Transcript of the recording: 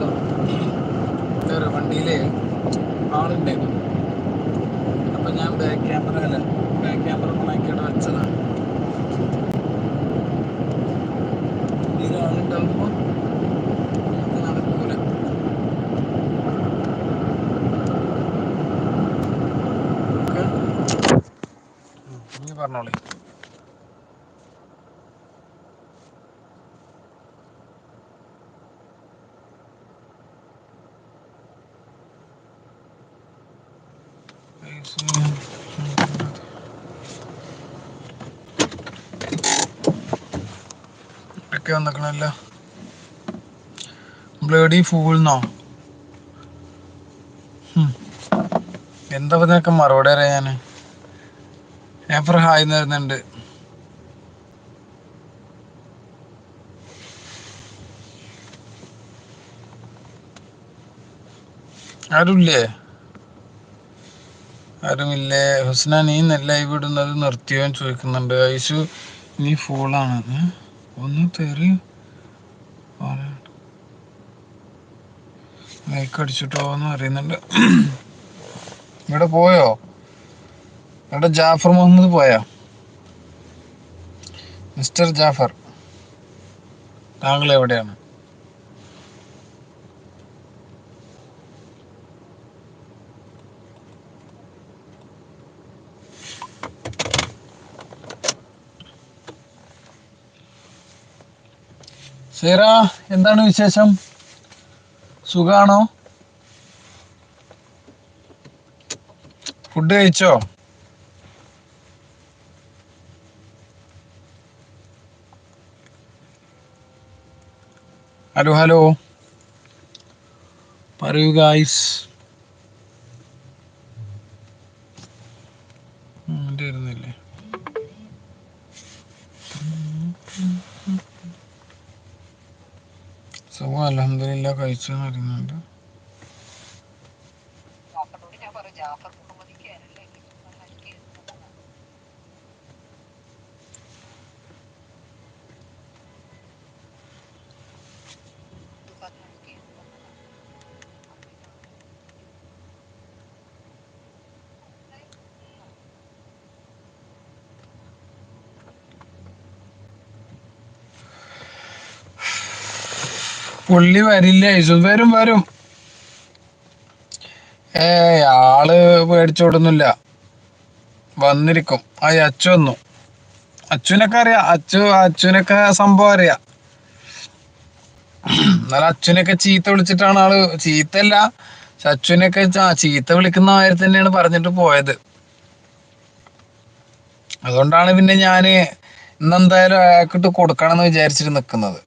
കേട്ടോ എന്റെ ഒരു ആളുണ്ടായിരുന്നു അപ്പം ഞാൻ ബാക്ക് ക്യാമറ അല്ല ബാക്ക് ക്യാമറ ഓണാക്കിയിട്ട് വെച്ചതാണ് വണ്ടിയിൽ ആളുണ്ടാകുമ്പോൾ നടക്കൂല. ഒക്കെ വന്നിക്കണല്ല ബ്ലേഡി ഫൂൾന്നോ എന്താ ഇതിനൊക്കെ മറുപടി അറിയാൻ ഏപ്പർ ഹായ് നേരുന്നുണ്ട് ആരുമില്ലേ? ആരുമില്ലേ. ഹുസ്ന നീ ലൈവ് ഇടുന്നത് നിർത്തിയോ? എന്ന് ചോദിക്കുന്നുണ്ട്. ഐശു നീ ഫോളാണ് ഒന്ന് തെറി. ലൈക്ക് അടിച്ചിട്ടോ എന്ന് അറിയുന്നുണ്ട് ഇവിടെ പോയോ? ഇവിടെ ജാഫർ മുഹമ്മദ് പോയോ? മിസ്റ്റർ ജാഫർ താങ്കൾ എവിടെയാണ്? സീറ എന്താണ് വിശേഷം? സുഖാണോ? ഫുഡ് കഴിച്ചോ? Hello hello. പറയൂ ഗായ്സ്. അലഹമില്ല കഴിച്ചു എന്ന് പുള്ളി വരില്ല യേശു വരും വരും. ഏ ആൾ പേടിച്ചോടുന്നില്ല. വന്നിരിക്കും. ആ അച്ചു വന്നു. അച്ഛനൊക്കെ അറിയാം. അച്ചു അച്ഛനൊക്കെ സംഭവം അറിയാം. എന്നാലും അച്ഛനൊക്കെ ചീത്ത വിളിച്ചിട്ടാണ് ആൾ. ചീത്തല്ല അച്ഛനൊക്കെ ചീത്ത വിളിക്കുന്ന കാര്യം തന്നെയാണ് പറഞ്ഞിട്ട് പോയത്. അതുകൊണ്ടാണ് പിന്നെ ഞാൻ ഇന്നെന്തായാലും അയാൾക്കിട്ട് കൊടുക്കണം എന്ന് വിചാരിച്ചിട്ട് നിൽക്കുന്നത്.